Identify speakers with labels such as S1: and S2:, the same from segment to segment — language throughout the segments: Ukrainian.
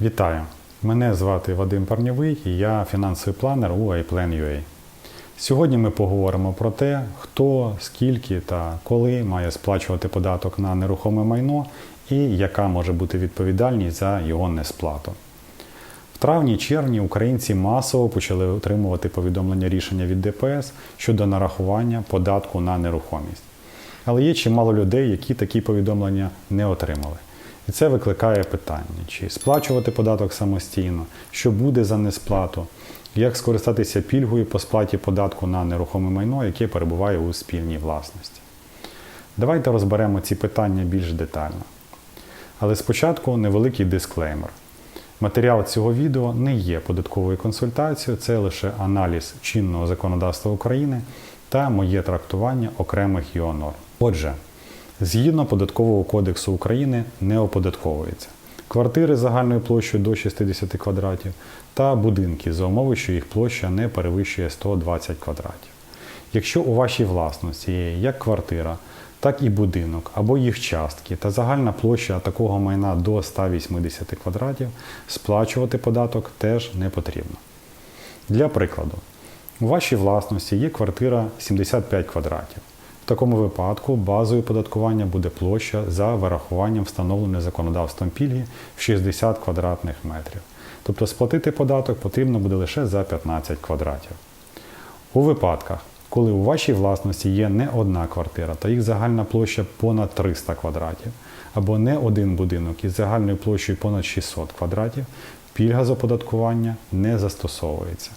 S1: Вітаю! Мене звати Вадим Парньовий і я фінансовий планер у iPlan.ua. Сьогодні ми поговоримо про те, хто, скільки та коли має сплачувати податок на нерухоме майно і яка може бути відповідальність за його несплату. В травні-червні українці масово почали отримувати повідомлення рішення від ДПС щодо нарахування податку на нерухомість. Але є чимало людей, які такі повідомлення не отримали. І це викликає питання, чи сплачувати податок самостійно, що буде за несплату, як скористатися пільгою по сплаті податку на нерухоме майно, яке перебуває у спільній власності. Давайте розберемо ці питання більш детально. Але спочатку невеликий дисклеймер. Матеріал цього відео не є податковою консультацією, це лише аналіз чинного законодавства України та моє трактування окремих його норм. Отже, згідно податкового кодексу України не оподатковується квартири загальною площею до 60 квадратів та будинки за умови, що їх площа не перевищує 120 квадратів. Якщо у вашій власності є як квартира, так і будинок або їх частки та загальна площа такого майна до 180 квадратів, сплачувати податок теж не потрібно. Для прикладу, у вашій власності є квартира 75 квадратів. В такому випадку базою податкування буде площа за вирахуванням встановленої законодавством пільги в 60 квадратних метрів. Тобто сплатити податок потрібно буде лише за 15 квадратів. У випадках, коли у вашій власності є не одна квартира та їх загальна площа понад 300 квадратів, або не один будинок із загальною площею понад 600 квадратів, пільга з оподаткування не застосовується.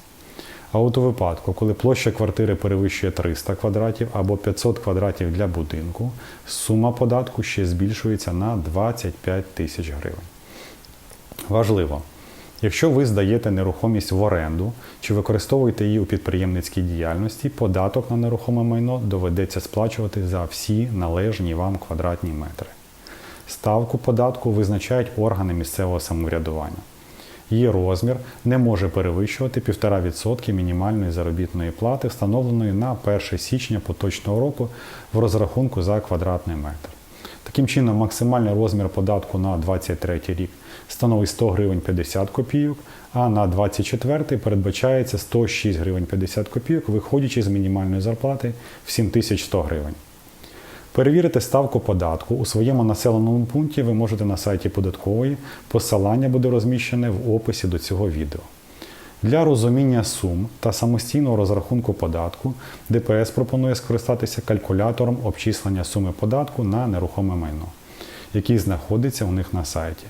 S1: А от у випадку, коли площа квартири перевищує 300 квадратів або 500 квадратів для будинку, сума податку ще збільшується на 25 тисяч гривень. Важливо, якщо ви здаєте нерухомість в оренду чи використовуєте її у підприємницькій діяльності, податок на нерухоме майно доведеться сплачувати за всі належні вам квадратні метри. Ставку податку визначають органи місцевого самоврядування. Її розмір не може перевищувати 1,5% мінімальної заробітної плати, встановленої на 1 січня поточного року в розрахунку за квадратний метр. Таким чином, максимальний розмір податку на 2023 рік становить 100 гривень 50 копійок, а на 2024 передбачається 106 гривень 50 копійок, виходячи з мінімальної зарплати в 7100 гривень. Перевірити ставку податку у своєму населеному пункті ви можете на сайті податкової. Посилання буде розміщене в описі до цього відео. Для розуміння сум та самостійного розрахунку податку ДПС пропонує скористатися калькулятором обчислення суми податку на нерухоме майно, який знаходиться у них на сайті.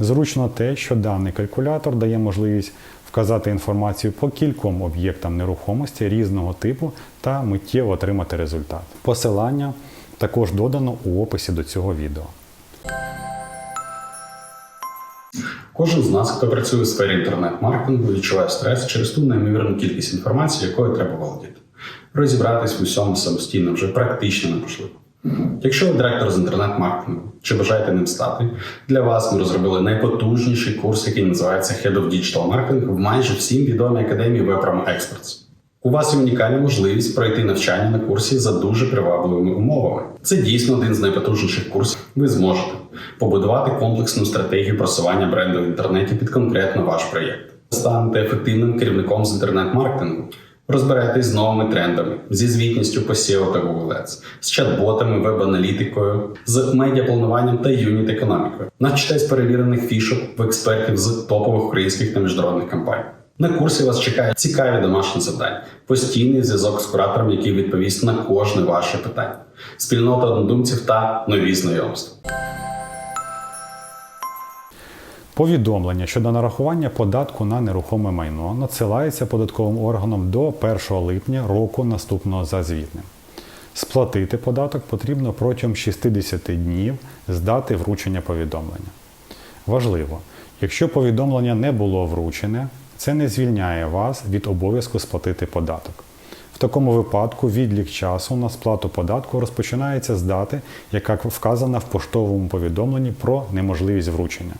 S1: Зручно те, що даний калькулятор дає можливість вказати інформацію по кільком об'єктам нерухомості різного типу та миттєво отримати результат. Посилання також додано у описі до цього відео.
S2: Кожен з нас, хто працює у сфері інтернет-маркетингу, відчуває стрес через ту неймовірну кількість інформації, якою треба володіти. Розібратись в усьому самостійно вже практично неможливо. Якщо ви директор з інтернет-маркетингу чи бажаєте ним стати, для вас ми розробили найпотужніший курс, який називається Head of Digital Marketing в майже всім відомій академії Webram Experts. У вас є унікальна можливість пройти навчання на курсі за дуже привабливими умовами. Це дійсно один з найпотужніших курсів. Ви зможете побудувати комплексну стратегію просування бренду в інтернеті під конкретно ваш проєкт. Станете ефективним керівником з інтернет-маркетингу. Розберетесь з новими трендами, зі звітністю по SEO та Google Ads, з чат-ботами, веб-аналітикою, з медіаплануванням та юніт-економікою. Навчитесь перевірених фішок в експертів з топових українських та міжнародних компаній. На курсі вас чекають цікаві домашні завдання, постійний зв'язок з куратором, який відповість на кожне ваше питання, спільнота однодумців та нові знайомства.
S1: Повідомлення щодо нарахування податку на нерухоме майно надсилається податковим органом до 1 липня року наступного за звітним. Сплатити податок потрібно протягом 60 днів з дати вручення повідомлення. Важливо, якщо повідомлення не було вручене, це не звільняє вас від обов'язку сплатити податок. В такому випадку відлік часу на сплату податку розпочинається з дати, яка вказана в поштовому повідомленні про неможливість вручення.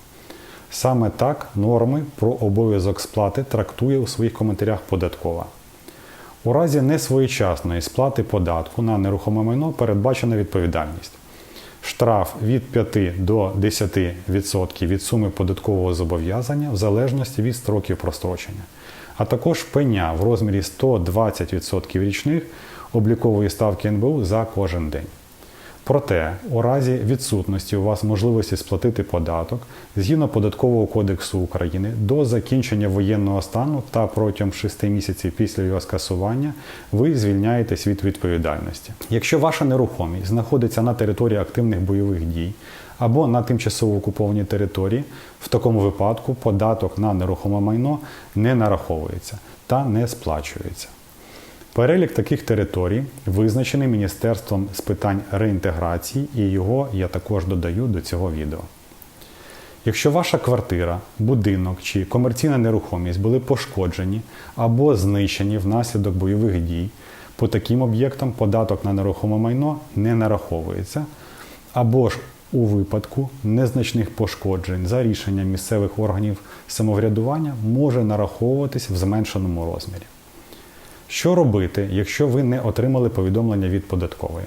S1: Саме так норми про обов'язок сплати трактує у своїх коментарях податкова. У разі несвоєчасної сплати податку на нерухоме майно передбачена відповідальність. Штраф від 5 до 10% від суми податкового зобов'язання в залежності від строків прострочення, а також пеня в розмірі 120% річних облікової ставки НБУ за кожен день. Проте, у разі відсутності у вас можливості сплатити податок згідно Податкового кодексу України до закінчення воєнного стану та протягом 6 місяців після його скасування ви звільняєтесь від відповідальності. Якщо ваша нерухомість знаходиться на території активних бойових дій або на тимчасово окупованій території, в такому випадку податок на нерухоме майно не нараховується та не сплачується. Перелік таких територій визначений Міністерством з питань реінтеграції, і його я також додаю до цього відео. Якщо ваша квартира, будинок чи комерційна нерухомість були пошкоджені або знищені внаслідок бойових дій, по таким об'єктам податок на нерухоме майно не нараховується, або ж у випадку незначних пошкоджень за рішенням місцевих органів самоврядування може нараховуватись в зменшеному розмірі. Що робити, якщо ви не отримали повідомлення від податкової?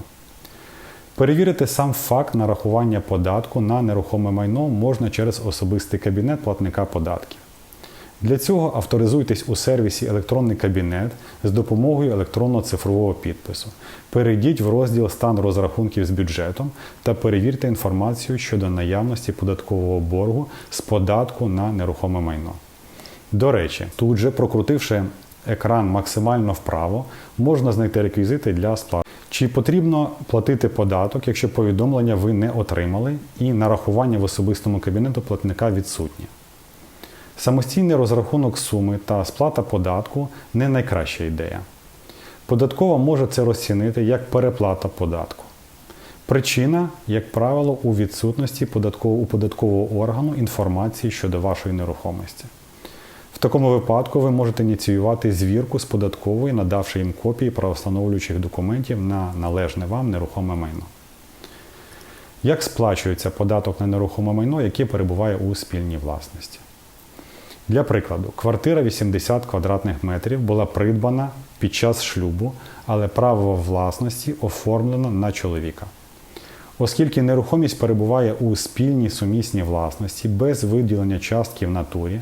S1: Перевірити сам факт нарахування податку на нерухоме майно можна через особистий кабінет платника податків. Для цього авторизуйтесь у сервісі Електронний кабінет з допомогою електронного цифрового підпису. Перейдіть в розділ Стан розрахунків з бюджетом та перевірте інформацію щодо наявності податкового боргу з податку на нерухоме майно. До речі, тут же, прокрутивши екран максимально вправо, можна знайти реквізити для сплати. Чи потрібно платити податок, якщо повідомлення ви не отримали, і нарахування в особистому кабінету платника відсутнє? Самостійний розрахунок суми та сплата податку не найкраща ідея. Податкова може це розцінити як переплата податку. Причина, як правило, у відсутності податкового, у податкового органу інформації щодо вашої нерухомості. Такому випадку ви можете ініціювати звірку з податкової, надавши їм копії правостановлюючих документів на належне вам нерухоме майно. Як сплачується податок на нерухоме майно, яке перебуває у спільній власності? Для прикладу, квартира 80 квадратних метрів була придбана під час шлюбу, але право власності оформлено на чоловіка. Оскільки нерухомість перебуває у спільній сумісній власності без виділення частки в натурі,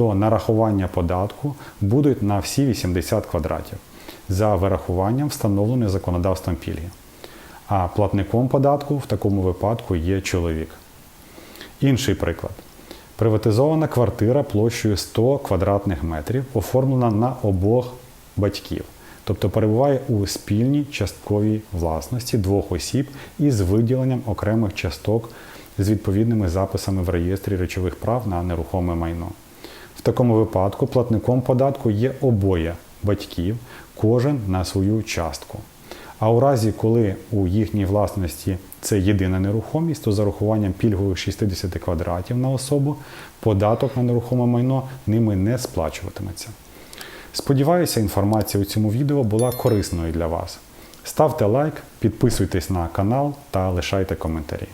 S1: то нарахування податку будуть на всі 80 квадратів за вирахуванням встановленої законодавством пільги. А платником податку в такому випадку є чоловік. Інший приклад. Приватизована квартира площею 100 квадратних метрів, оформлена на обох батьків, тобто перебуває у спільній частковій власності двох осіб із виділенням окремих часток з відповідними записами в реєстрі речових прав на нерухоме майно. В такому випадку платником податку є обоє батьків, кожен на свою частку. А у разі, коли у їхній власності це єдина нерухомість, то зарахуванням пільгових 60 квадратів на особу податок на нерухоме майно ними не сплачуватиметься. Сподіваюся, інформація у цьому відео була корисною для вас. Ставте лайк, підписуйтесь на канал та лишайте коментарі.